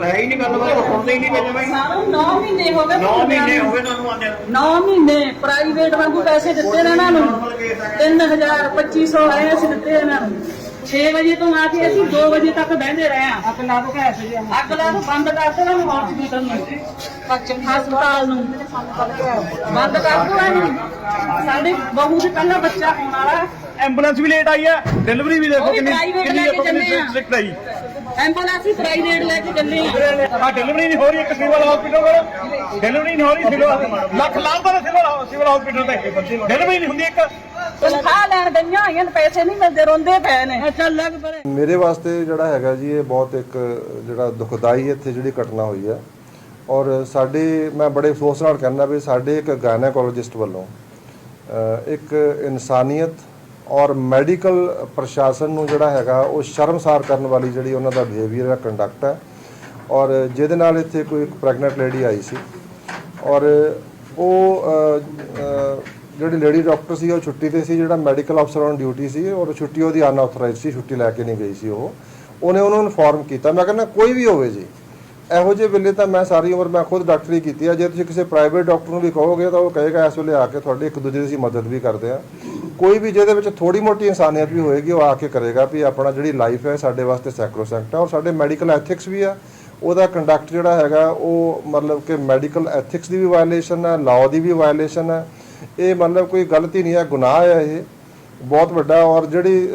ਹੈ ਹੀ ਨਹੀਂ ਗੱਲਬਾਤ ਸੁਣਦੇ ਹੀ ਨਹੀਂ ਪਏ ਜਮਾਈ ਸਾਨੂੰ 9 ਮਹੀਨੇ ਹੋ ਗਏ 9 ਮਹੀਨੇ ਹੋ ਗਏ ਤੁਹਾਨੂੰ ਆਂਦੇ 9 ਮਹੀਨੇ ਪ੍ਰਾਈਵੇਟ ਵਾਂਗੂ ਪੈਸੇ ਦਿੱਤੇ ਨੇ ਇਹਨਾਂ ਨੂੰ। 3000 2500 ਆਏ ਅਸੀਂ ਦਿੱਤੇ ਇਹਨਾਂ ਨੂੰ। 6 ਵਜੇ ਤੋਂ ਆ ਕੇ ਅਸੀਂ 2 ਵਜੇ ਤੱਕ ਬਹਿੰਦੇ ਰਹੇ ਆ ਅੱਗ ਲਾ ਦੋ ਕੈਸੇ ਜੀ ਅੱਗ ਲਾ ਦੋ ਬੰਦ ਕਰ ਦੋ ਇਹਨਾਂ ਨੂੰ ਹਸਪੀਟਲ ਨੂੰ। ਹਸਪਤਾਲ ਨੂੰ। ਬੰਦ ਕਰ ਦੋ ਇਹਨੂੰ ਸਾਡੇ ਬਹੂ ਦੇ ਪਹਿਲਾ ਬੱਚਾ ਹੋਣ ਵਾਲਾ ਐਂਬੂਲੈਂਸ ਵੀ ਲੇਟ ਆਈ ਹੈ ਡਿਲੀਵਰੀ ਵੀ ਦੇਖੋ ਕਿੰਨੀ ਕਿੰਨੀ। ਸਟ੍ਰਿਕਟ ਆਈ। ਐਂਬੂਲੈਂਸ ਹੀ ਪ੍ਰਾਈਵੇਟ ਲੈ ਕੇ ਚੱਲੇ ਆ। ਡਿਲੀਵਰੀ ਨਹੀਂ ਹੋ ਰਹੀ ਇੱਕ ਸਿਵਲ ਹਸਪੀਟਲ ਕੋਲ। ਡਿਲੀਵਰੀ ਨਹੀਂ ਹੋ ਰਹੀ ਸਿਵਲ ਲੱਖ ਲਾਭ ਦਾ ਸਿਵਲ ਸਿਵਲ ਹਸਪੀਟਲ ਤੇ। ਡਿਲੀਵਰੀ ਨਹੀਂ ਹੁੰਦੀ ਇੱਕ। ਤਨਖਾਹ ਲੈਣ ਗਈਆਂ ਹੋਈਆਂ ਪੈਸੇ ਨਹੀਂ ਮਿਲਦੇ ਰੋਂਦੇ ਪਏ ਨੇ। ਅੱਛਾ ਲੱਗ ਪਰੇ। ਮੇਰੇ ਵਾਸਤੇ ਜਿਹੜਾ ਹੈਗਾ ਜੀ ਇਹ ਬਹੁਤ ਇੱਕ ਜਿਹੜਾ ਦੁਖਦਾਈ ਇੱਥੇ ਜਿਹੜੀ ਘਟਨਾ ਹੋਈ ਹੈ ਔਰ ਸਾਡੇ ਮੈਂ ਬੜੇ ਅਫਸੋਸ ਨਾਲ ਕਹਿੰਦਾ ਵੀ ਸਾਡੇ ਇੱਕ ਗਾਇਨੇਕੋਲੋਜਿਸਟ ਵੱਲੋਂ ਇੱਕ ਇਨਸਾਨੀਅਤ ਔਰ ਮੈਡੀਕਲ ਪ੍ਰਸ਼ਾਸਨ ਨੂੰ ਜਿਹੜਾ ਹੈਗਾ ਉਹ ਸ਼ਰਮਸਾਰ ਕਰਨ ਵਾਲੀ ਜਿਹੜੀ ਉਹਨਾਂ ਦਾ ਬਿਹੇਵੀਅਰ ਹੈ ਕੰਡਕਟ ਹੈ। ਔਰ ਜਿਹਦੇ ਨਾਲ ਇੱਥੇ ਕੋਈ ਇੱਕ ਪ੍ਰੈਗਨੈਂਟ ਲੇਡੀ ਆਈ ਸੀ। ਔਰ ਉਹ ਅ, ਜਿਹੜੀ ਲੇਡੀ ਡਾਕਟਰ ਸੀ ਉਹ ਛੁੱਟੀ ਤੇ ਸੀ ਜਿਹੜਾ ਮੈਡੀਕਲ ਅਫਸਰ ਔਨ ਡਿਊਟੀ ਸੀ ਔਰ ਛੁੱਟੀ ਉਹਦੀ ਅਨਆਥੋਰਾਈਜ਼ਡ ਸੀ ਛੁੱਟੀ ਲੈ ਕੇ ਨਹੀਂ ਗਈ ਸੀ ਉਹ। ਉਹਨੇ ਉਹਨੂੰ ਇਨਫੋਰਮ ਕੀਤਾ। ਮੈਂ ਕਹਿੰਦਾ ਕੋਈ ਵੀ ਹੋਵੇ ਜੀ। ਇਹੋ ਜਿਹੇ ਵੇਲੇ ਤਾਂ ਮੈਂ ਸਾਰੀ ਉਮਰ ਮੈਂ ਖੁਦ ਡਾਕਟਰੀ ਕੀਤੀ ਆ। ਜੇ ਤੁਸੀਂ ਕਿਸੇ ਪ੍ਰਾਈਵੇਟ ਡਾਕਟਰ ਨੂੰ ਵੀ ਕਹੋਗੇ ਤਾਂ ਉਹ ਕਹੇਗਾ ਇਸ ਵੇਲੇ ਆ ਕੇ ਤੁਹਾਡੇ ਇੱਕ ਦੂਜੇ ਦੀ ਅਸੀਂ ਮਦਦ ਵੀ ਕਰਦੇ ਆ। ਕੋਈ ਵੀ ਜਿਹਦੇ ਵਿੱਚ ਥੋੜੀ ਮੋਟੀ ਇਨਸਾਨੀਅਤ ਵੀ ਹੋਏਗੀ, ਉਹ ਆ ਕੇ ਕਰੇਗਾ ਵੀ ਆਪਣਾ ਜਿਹੜੀ ਲਾਈਫ ਹੈ ਸਾਡੇ ਵਾਸਤੇ ਸੈਕਰੋਸੈਂਕਟ ਹੈ ਔਰ ਸਾਡੇ ਮੈਡੀਕਲ ਐਥਿਕਸ ਵੀ ਆ। ਉਹਦਾ ਕੰਡਕਟ ਜਿਹੜਾ ਹੈਗਾ, ਉਹ ਮਤਲਬ ਕਿ ਮੈਡੀਕਲ ਐਥਿਕਸ ਦੀ ਵੀ ਵਾਇਲੇਸ਼ਨ ਹੈ ਲਾਅ ਦੀ ਵੀ ਵਾਇਲੇਸ਼ਨ ਹੈ ਇਹ ਮਤਲਬ ਕੋਈ ਗਲਤੀ ਨਹੀਂ ਹੈ ਗੁਨਾਹ ਹੈ ਇਹ। ਬਹੁਤ ਵੱਡਾ, ਔਰ ਜਿਹੜੀ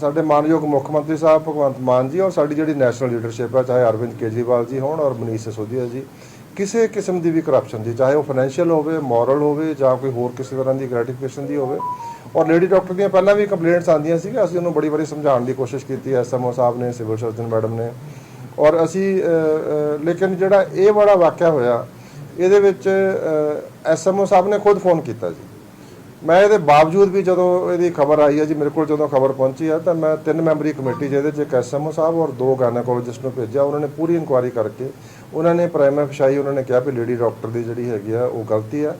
ਸਾਡੇ ਮਾਨਯੋਗ ਮੁੱਖ ਮੰਤਰੀ ਸਾਹਿਬ ਭਗਵੰਤ ਮਾਨ ਜੀ, ਔਰ ਸਾਡੀ ਜਿਹੜੀ ਨੈਸ਼ਨਲ ਲੀਡਰਸ਼ਿਪ ਹੈ ਚਾਹੇ ਅਰਵਿੰਦ ਕੇਜਰੀਵਾਲ ਜੀ ਹੋਣ, ਔਰ ਮਨੀਸ਼ ਸਿਸੋਦੀਆ ਜੀ ਕਿਸੇ ਕਿਸਮ ਦੀ ਵੀ ਕਰਪਸ਼ਨ ਦੀ, ਚਾਹੇ ਉਹ ਫਾਈਨੈਂਸ਼ੀਅਲ ਹੋਵੇ ਮੋਰਲ ਹੋਵੇ, ਜਾਂ ਕੋਈ ਹੋਰ ਕਿਸੇ ਤਰ੍ਹਾਂ ਦੀ ਗ੍ਰੈਟੀਫਿਕੇਸ਼ਨ ਦੀ ਹੋਵੇ। ਔਰ ਲੇਡੀ ਡਾਕਟਰ ਦੀਆਂ ਪਹਿਲਾਂ ਵੀ ਕੰਪਲੇਂਟਸ ਆਉਂਦੀਆਂ ਸੀ ਅਸੀਂ ਉਹਨੂੰ ਬੜੀ ਵਾਰੀ ਸਮਝਾਉਣ ਦੀ ਕੋਸ਼ਿਸ਼ ਕੀਤੀ ਐਸਐਮਓ ਸਾਹਿਬ ਨੇ, ਸਿਵਲ ਸਰਜਨ ਮੈਡਮ ਨੇ। ਔਰ ਅਸੀਂ ਲੇਕਿਨ ਜਿਹੜਾ ਇਹ ਬੜਾ ਵਾਕਿਆ ਹੋਇਆ, ਇਹਦੇ ਵਿੱਚ ਐਸਐਮਓ ਸਾਹਿਬ ਨੇ ਖੁਦ ਫੋਨ ਕੀਤਾ ਜੀ। ਮੈਂ ਇਹਦੇ ਬਾਵਜੂਦ ਵੀ ਜਦੋਂ ਇਹਦੀ ਖਬਰ ਆਈ ਹੈ ਜੀ, ਮੇਰੇ ਕੋਲ ਜਦੋਂ ਖਬਰ ਪਹੁੰਚੀ ਹੈ, ਤਾਂ ਮੈਂ ਤਿੰਨ ਮੈਂਬਰੀ ਕਮੇਟੀ ਜਿਹਦੇ 'ਚ ਇੱਕ ਐਸਐਮਓ ਸਾਹਿਬ ਔਰ ਦੋ ਗਾਇਨੋਕੋਲੋਜਿਸਟ ਨੂੰ ਭੇਜਿਆ। ਉਹਨਾਂ ਨੇ ਪੂਰੀ ਇਨਕੁਆਇਰੀ ਕਰਕੇ ਉਹਨਾਂ ਨੇ ਪ੍ਰਾਈਮ ਫਸ਼ਾਈ ਉਹਨਾਂ ਨੇ ਕਿਹਾ ਵੀ ਲੇਡੀ ਡਾਕਟਰ ਦੀ ਜਿਹੜੀ ਹੈਗੀ ਆ, ਉਹ ਗਲਤੀ ਆ।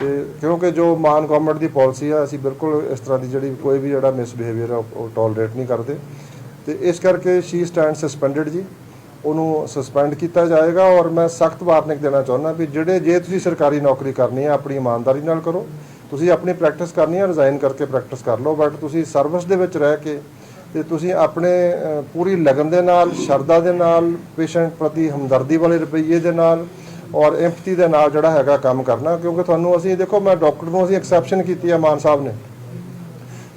ਤੇ ਕਿਉਂਕਿ ਜੋ ਮਾਨ ਗਵਰਨਮੈਂਟ ਦੀ ਪਾਲਿਸੀ ਆ, ਅਸੀਂ ਬਿਲਕੁਲ ਇਸ ਤਰ੍ਹਾਂ ਦੀ ਜਿਹੜੀ ਕੋਈ ਵੀ ਜਿਹੜਾ ਮਿਸਬਿਹੇਵੀਅਰ ਆ, ਉਹ ਟੋਲਰੇਟ ਨਹੀਂ ਕਰਦੇ। ਤੇ ਇਸ ਕਰਕੇ ਸ਼ੀ ਸਟੈਂਡ ਸਸਪੈਂਡਡ ਜੀ। ਉਹਨੂੰ ਸਸਪੈਂਡ ਕੀਤਾ ਜਾਏਗਾ ਔਰ ਮੈਂ ਸਖਤ ਵਾਰਨਿੰਗ ਦੇਣਾ ਚਾਹੁੰਦਾ ਵੀ ਜਿਹੜੇ ਜੇ ਤੁਸੀਂ ਸਰਕਾਰੀ ਨੌਕਰੀ ਕਰਨੀ ਹੈ ਆਪਣੀ ਇਮਾਨਦਾਰੀ ਨਾਲ ਕਰੋ। ਤੁਸੀਂ ਆਪਣੀ ਪ੍ਰੈਕਟਿਸ ਕਰਨੀ ਹੈ ਰਿਜ਼ਾਈਨ ਕਰਕੇ ਪ੍ਰੈਕਟਿਸ ਕਰ ਲਓ ਬਟ ਤੁਸੀਂ ਸਰਵਿਸ ਦੇ ਵਿੱਚ ਰਹਿ ਕੇ ਤੇ ਤੁਸੀਂ ਆਪਣੇ ਪੂਰੀ ਲਗਨ ਦੇ ਨਾਲ, ਸ਼ਰਧਾ ਦੇ ਨਾਲ ਪੇਸ਼ੈਂਟ ਪ੍ਰਤੀ ਹਮਦਰਦੀ ਵਾਲੇ ਰਵੱਈਏ ਦੇ ਨਾਲ ਔਰ ਐਮਪਥੀ ਦੇ ਨਾਲ ਜਿਹੜਾ ਹੈਗਾ ਕੰਮ ਕਰਨਾ, ਕਿਉਂਕਿ ਤੁਹਾਨੂੰ ਅਸੀਂ, ਦੇਖੋ ਮੈਂ ਡਾਕਟਰ ਨੂੰ ਅਸੀਂ ਐਕਸੈਪਸ਼ਨ ਕੀਤੀ ਹੈ ਮਾਨ ਸਾਹਿਬ ਨੇ,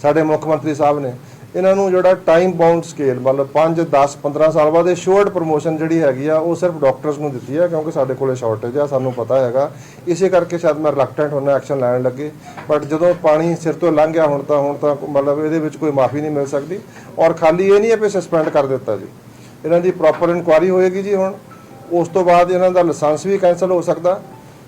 ਸਾਡੇ ਮੁੱਖ ਮੰਤਰੀ ਸਾਹਿਬ ਨੇ। ਇਹਨਾਂ ਨੂੰ ਜਿਹੜਾ ਟਾਈਮ ਬਾਉਂਡ ਸਕੇਲ ਮਤਲਬ 5 10 15 ਸਾਲ ਬਾਅਦ ਇਹ ਸ਼ੋਰਟ ਪ੍ਰੋਮੋਸ਼ਨ ਜਿਹੜੀ ਹੈਗੀ ਆ, ਉਹ ਸਿਰਫ ਡਾਕਟਰਸ ਨੂੰ ਦਿੱਤੀ ਹੈ ਕਿਉਂਕਿ ਸਾਡੇ ਕੋਲੇ ਸ਼ਾਰਟੇਜ ਆ, ਸਾਨੂੰ ਪਤਾ ਹੈਗਾ ਇਸੇ ਕਰਕੇ ਸ਼ਾਇਦ ਮੈਂ ਰਿਲੈਕਟੈਂਟ ਹੋਣਾ ਐਕਸ਼ਨ ਲੈਣ ਲੱਗੇ। ਬਟ ਜਦੋਂ ਪਾਣੀ ਸਿਰ ਤੋਂ ਲੰਘ ਗਿਆ ਹੁਣ ਤਾਂ ਹੁਣ ਤਾਂ ਮਤਲਬ ਇਹਦੇ ਵਿੱਚ ਕੋਈ ਮਾਫੀ ਨਹੀਂ ਮਿਲ ਸਕਦੀ। ਔਰ ਖਾਲੀ ਇਹ ਨਹੀਂ ਹੈ ਵੀ ਸਸਪੈਂਡ ਕਰ ਦਿੱਤਾ ਜੀ। ਇਹਨਾਂ ਦੀ ਪ੍ਰੋਪਰ ਇਨਕੁਆਇਰੀ ਹੋਏਗੀ ਜੀ ਹੁਣ। ਉਸ ਤੋਂ ਬਾਅਦ ਇਹਨਾਂ ਦਾ ਲਾਇਸੈਂਸ ਵੀ ਕੈਨਸਲ ਹੋ ਸਕਦਾ।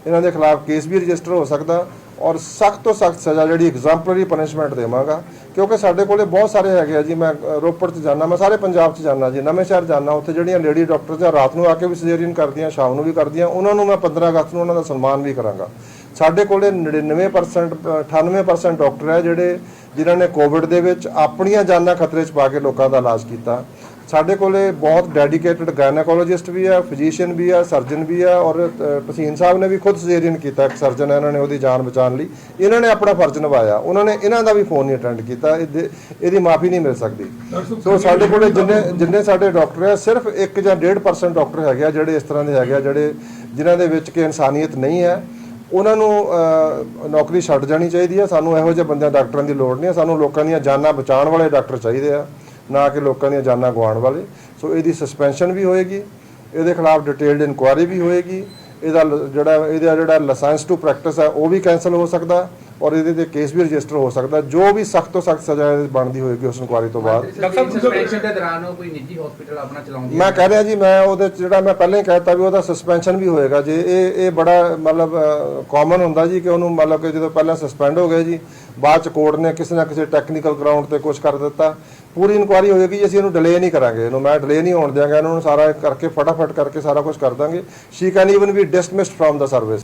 ਇਹਨਾਂ ਦੇ ਖਿਲਾਫ ਕੇਸ ਵੀ ਰਜਿਸਟਰ ਹੋ ਸਕਦਾ। ਔਰ ਸਖਤ ਤੋਂ ਸਖਤ ਸਜ਼ਾ ਜਿਹੜੀ ਐਗਜ਼ਾਮਪਲਰੀ ਪਨਿਸ਼ਮੈਂਟ ਦੇਵਾਂਗਾ ਕਿਉਂਕਿ ਸਾਡੇ ਕੋਲੇ ਬਹੁਤ ਸਾਰੇ ਹੈਗੇ ਆ ਜੀ ਮੈਂ ਰੋਪੜ 'ਚ ਜਾਣਾ ਮੈਂ ਸਾਰੇ ਪੰਜਾਬ 'ਚ ਜਾਣਾ ਜੀ ਨਵੇਂ ਸ਼ਹਿਰ ਜਾਣਾ ਉੱਥੇ ਜਿਹੜੀਆਂ ਲੇਡੀ ਡਾਕਟਰਸ ਆ ਰਾਤ ਨੂੰ ਆ ਕੇ ਵੀ ਸਰਜਰੀਨ ਕਰਦੀਆਂ ਸ਼ਾਮ ਨੂੰ ਵੀ ਕਰਦੀਆਂ ਉਹਨਾਂ ਨੂੰ ਮੈਂ 15 ਅਗਸਤ ਨੂੰ ਉਹਨਾਂ ਦਾ ਸਨਮਾਨ ਵੀ ਕਰਾਂਗਾ। ਸਾਡੇ ਕੋਲੇ 99% ਅ, 98% ਡਾਕਟਰ ਹੈ ਜਿਹੜੇ ਜਿਨ੍ਹਾਂ ਨੇ ਕੋਵਿਡ ਦੇ ਵਿੱਚ ਆਪਣੀਆਂ ਜਾਨਾਂ ਖਤਰੇ 'ਚ ਪਾ ਕੇ ਲੋਕਾਂ ਦਾ ਇਲਾਜ ਕੀਤਾ। ਸਾਡੇ ਕੋਲੇ ਬਹੁਤ ਡੈਡੀਕੇਟਿਡ ਗਾਇਨੋਕੋਲੋਜਿਸਟ ਵੀ ਆ ਫਿਜ਼ੀਸ਼ੀਅਨ ਵੀ ਆ ਸਰਜਨ ਵੀ ਆ ਔਰ ਤਸੀਨ ਸਾਹਿਬ ਨੇ ਵੀ ਖੁਦ ਸਰਜਰੀਨ ਕੀਤਾ ਇੱਕ ਸਰਜਨ ਹੈ ਇਹਨਾਂ ਨੇ ਉਹਦੀ ਜਾਨ ਬਚਾਉਣ ਲਈ। ਇਹਨਾਂ ਨੇ ਆਪਣਾ ਫਰਜ਼ ਨਿਭਾਇਆ। ਉਹਨਾਂ ਨੇ ਇਹਨਾਂ ਦਾ ਵੀ ਫੋਨ ਨਹੀਂ ਅਟੈਂਡ ਕੀਤਾ। ਇਹਦੇ- ਇਹਦੀ ਮਾਫੀ ਨਹੀਂ ਮਿਲ ਸਕਦੀ। ਸੋ ਸਾਡੇ ਕੋਲੇ ਜਿੰਨੇ ਜਿੰਨੇ ਸਾਡੇ ਡਾਕਟਰ ਆ ਸਿਰਫ 1 ਜਾਂ 1.5% ਡਾਕਟਰ ਹੈਗੇ ਆ ਜਿਹੜੇ ਇਸ ਤਰ੍ਹਾਂ ਦੇ ਹੈਗੇ ਆ ਜਿਹੜੇ ਜਿਨ੍ਹਾਂ ਦੇ ਵਿੱਚ ਕਿ ਇਨਸਾਨੀਅਤ ਨਹੀਂ ਹੈ। ਉਹਨਾਂ ਨੂੰ ਨੌਕਰੀ ਛੱਡ ਜਾਣੀ ਚਾਹੀਦੀ ਹੈ। ਸਾਨੂੰ ਇਹੋ ਜਿਹੇ ਬੰਦਿਆਂ, ਡਾਕਟਰਾਂ ਦੀ ਲੋੜ ਨਹੀਂ ਹੈ। ਸਾਨੂੰ ਲੋਕਾਂ ਦੀਆਂ ਜਾਨਾਂ ਬਚਾਉਣ ਵਾਲੇ ਡਾਕਟਰ ਚਾਹੀਦੇ ਆ, ਨਾ ਕਿ ਲੋਕਾਂ ਦੀਆਂ ਜਾਨਾਂ ਗਵਾਉਣ ਵਾਲੇ। ਸੋ ਇਹਦੀ ਸਸਪੈਂਸ਼ਨ ਵੀ ਹੋਏਗੀ, ਇਹਦੇ ਖਿਲਾਫ ਡਿਟੇਲਡ ਇਨਕੁਆਇਰੀ ਵੀ ਹੋਏਗੀ। ਇਹਦਾ ਲ- ਜਿਹੜਾ, ਇਹਦਾ ਜਿਹੜਾ ਲਾਇਸੈਂਸ ਟੂ ਪ੍ਰੈਕਟਿਸ ਹੈ, ਉਹ ਵੀ ਕੈਨਸਲ ਹੋ ਸਕਦਾ। ਔਰ ਇਹਦੇ ਤੇ ਕੇਸ ਵੀ ਰਜਿਸਟਰ ਹੋ ਸਕਦਾ ਜੋ ਵੀ ਸਖਤ ਤੋਂ ਸਖਤ ਸਜ਼ਾ ਬਣਦੀ ਹੋਏਗੀ ਉਸ ਇਨਕੁਆਇਰੀ ਤੋਂ ਬਾਅਦ। ਸਸਪੈਂਸ਼ਨ ਦੇ ਦੌਰਾਨ ਉਹ ਕੋਈ ਨਿੱਜੀ ਹਸਪੀਟਲ ਆਪਣਾ ਚਲਾਉਂਦੀ ਮੈਂ ਕਹਿ ਰਿਹਾ ਜੀ ਮੈਂ ਉਹਦੇ ਜਿਹੜਾ ਮੈਂ ਪਹਿਲਾਂ ਹੀ ਕਹਿਤਾ ਵੀ ਉਹਦਾ ਸਸਪੈਂਸ਼ਨ ਵੀ ਹੋਏਗਾ ਜੇ ਇਹ ਇਹ ਬੜਾ ਮਤਲਬ ਕਾਮਨ ਹੁੰਦਾ ਜੀ ਕਿ ਉਹਨੂੰ ਮਤਲਬ ਕਿ ਜਦੋਂ ਪਹਿਲਾਂ ਸਸਪੈਂਡ ਹੋ ਗਏ ਜੀ ਬਾਅਦ ਚ ਕੋਰਟ ਨੇ ਕਿਸੇ ਨਾ ਕਿਸੇ ਟੈਕਨੀਕਲ ਗਰਾਊਂਡ ਤੇ ਕੁਝ ਕਰ ਦਿੱਤਾ ਪੂਰੀ ਇਨਕੁਆਇਰੀ ਹੋਏਗੀ ਜੀ ਅਸੀਂ ਇਹਨੂੰ ਡਿਲੇ ਨਹੀਂ ਕਰਾਂਗੇ। ਇਹਨੂੰ ਮੈਂ ਡਿਲੇ ਨਹੀਂ ਹੋਣ ਦਿਆਂਗਾ ਇਹਨੂੰ ਸਾਰਾ ਕਰਕੇ ਫਟਾਫਟ ਕਰਕੇ ਸਾਰਾ ਕੁਝ ਕਰ ਦਾਂਗੇ। She can even be dismissed from the service